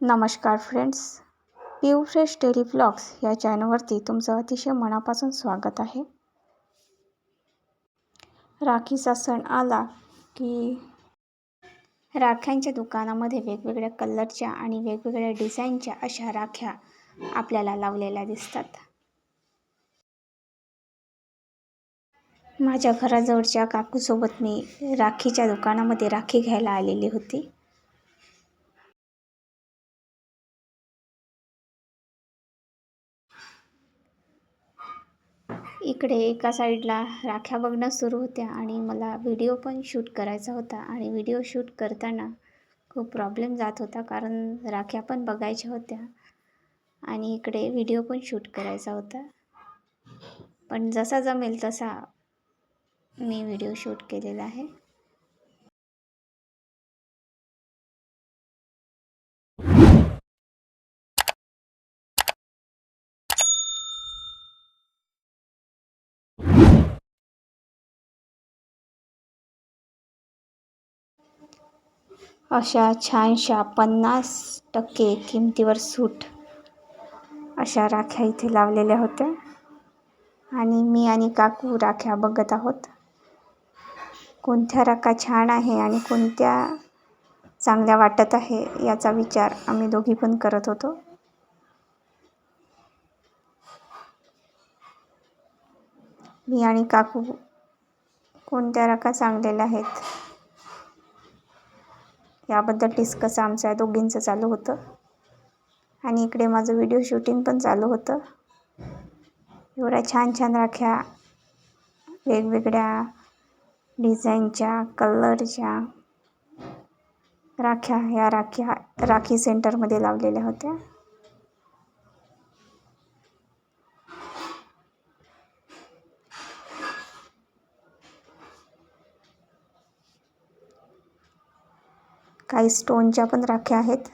नमस्कार फ्रेंड्स. पिऊ fresh daily blogs या चॅनलवरती तुमचं अतिशय मनापासून स्वागत आहे. राखीचा सण आला की राख्यांच्या दुकानामध्ये वेगवेगळ्या कलरच्या आणि वेगवेगळ्या डिझाईनच्या अशा राख्या आपल्याला लावलेल्या दिसतात. माझ्या घराजवळच्या काकूसोबत मी राखीच्या दुकानामध्ये राखी घ्यायला आलेली होती. इकडे एका साईडला राख्या बघणं सुरू होत्या आणि मला व्हिडिओ पण शूट करायचा होता आणि व्हिडिओ शूट करताना खूप प्रॉब्लेम जात होता कारण राख्या पण बघायच्या होत्या आणि इकडे व्हिडिओ पण शूट करायचा होता. पण जसा जमेल तसा मी व्हिडिओ शूट केलेला आहे. अशा छानशा पन्नास टक्के किमतीवर सूट अशा राख्या इथे लावलेल्या होत्या. आणि मी आणि काकू राख्या बघत आहोत. कोणत्या राखा छान आहे आणि कोणत्या चांगल्या वाटत आहे याचा विचार आम्ही दोघी पण करत होतो. मी आणि काकू कोणत्या राखा चांगलेल्या आहेत? याबद्दल डिस्कस आमचं दोघींचं चालू होतं. आणि इकडे माझं व्हिडिओ शूटिंग पण चालू होतं. एवढ्या छान छान राख्या वेगवेगळ्या डिझाईनच्या कलरच्या राख्या ह्या राख्या राखी सेंटरमध्ये लावलेल्या होत्या. काही स्टोनच्या पण राख्या आहेत.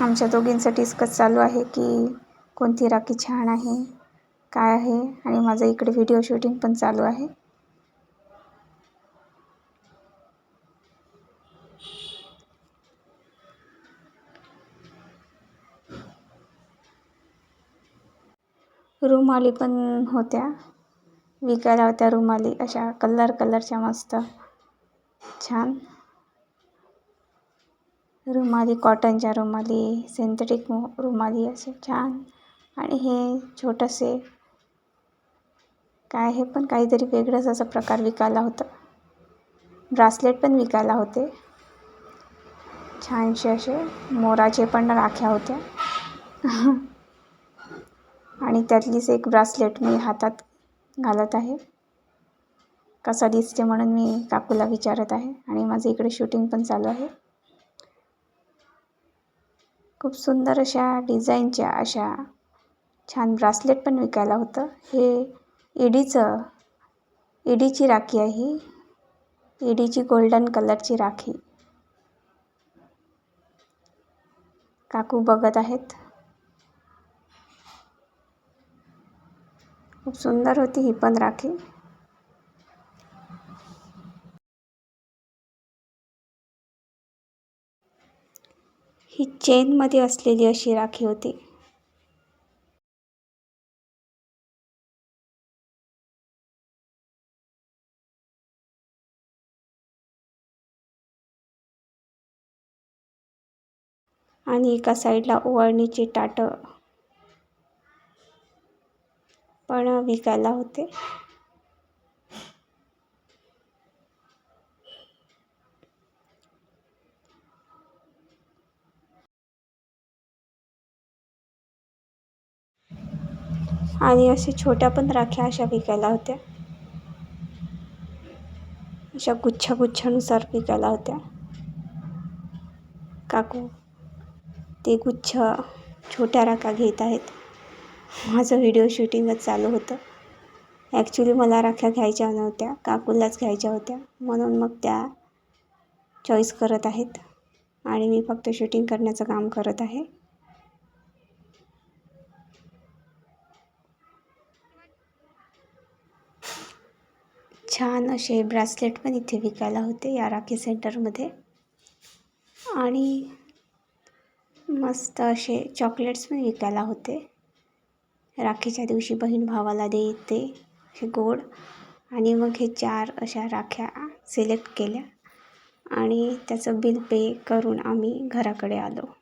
आमच्या दोघींचं डिस्कस चालू आहे की कोणती राखी छान आहे काय आहे आणि माझं इकडे व्हिडिओ शूटिंग पण चालू आहे. रुमाली पण होत्या. विकायला होत्या रुमाली. अशा कलर कलरच्या मस्त. छान. रुमाली कॉटनच्या रुमाली सिंथेटिक रुमाली असे छान. आणि हे छोटंसे काय हे पण काहीतरी वेगळंच असा प्रकार विकायला होतं. ब्रासलेट पण विकायला होते. छानसे असे मोराचे पण राख्या होत्या. आणि त्यातलीच एक ब्रासलेट मी हातात घालत आहे. कसा दिसते म्हणून मी काकूला विचारत आहे आणि माझं इकडे शूटिंग पण चालू आहे. खूप सुंदर अशा डिझाईनच्या अशा छान ब्रासलेट पण विकायला होतं. हे इडीचं इडीची राखी आहे ही. इडीची गोल्डन कलरची राखी. काकू बघत आहेत. खूप सुंदर होती ही पण राखी. ही चेनमध्ये असलेली अशी राखी होती. आणि एका साईडला ओवाळणीचे टाटं पण विकायला होते. आणि अशा छोट्या पण राख्या अशा विकायला होत्या. अशा गुच्छा गुच्छानुसार विकायला होत्या. काकू ते गुच्छ छोट्या राखा घेत आहेत. माझं व्हिडिओ शूटिंगच चालू होतं. ॲक्च्युली मला राख्या घ्यायच्या नव्हत्या काकूलाच घ्यायच्या होत्या. म्हणून मग त्या चॉईस करत आहेत. आणि मी फक्त शूटिंग करण्याचं काम करत आहे. छान असे ब्रासलेट पण इथे विकायला होते या राखी सेंटरमध्ये आणि मस्त असे चॉकलेट्स पण विकायला होते. राखीच्या दिवशी बहीण भावाला देते. हे गोड. आणि मग हे चार अशा राख्या सिलेक्ट केल्या. आणि त्याचं बिल पे करून आम्ही घराकडे आलो.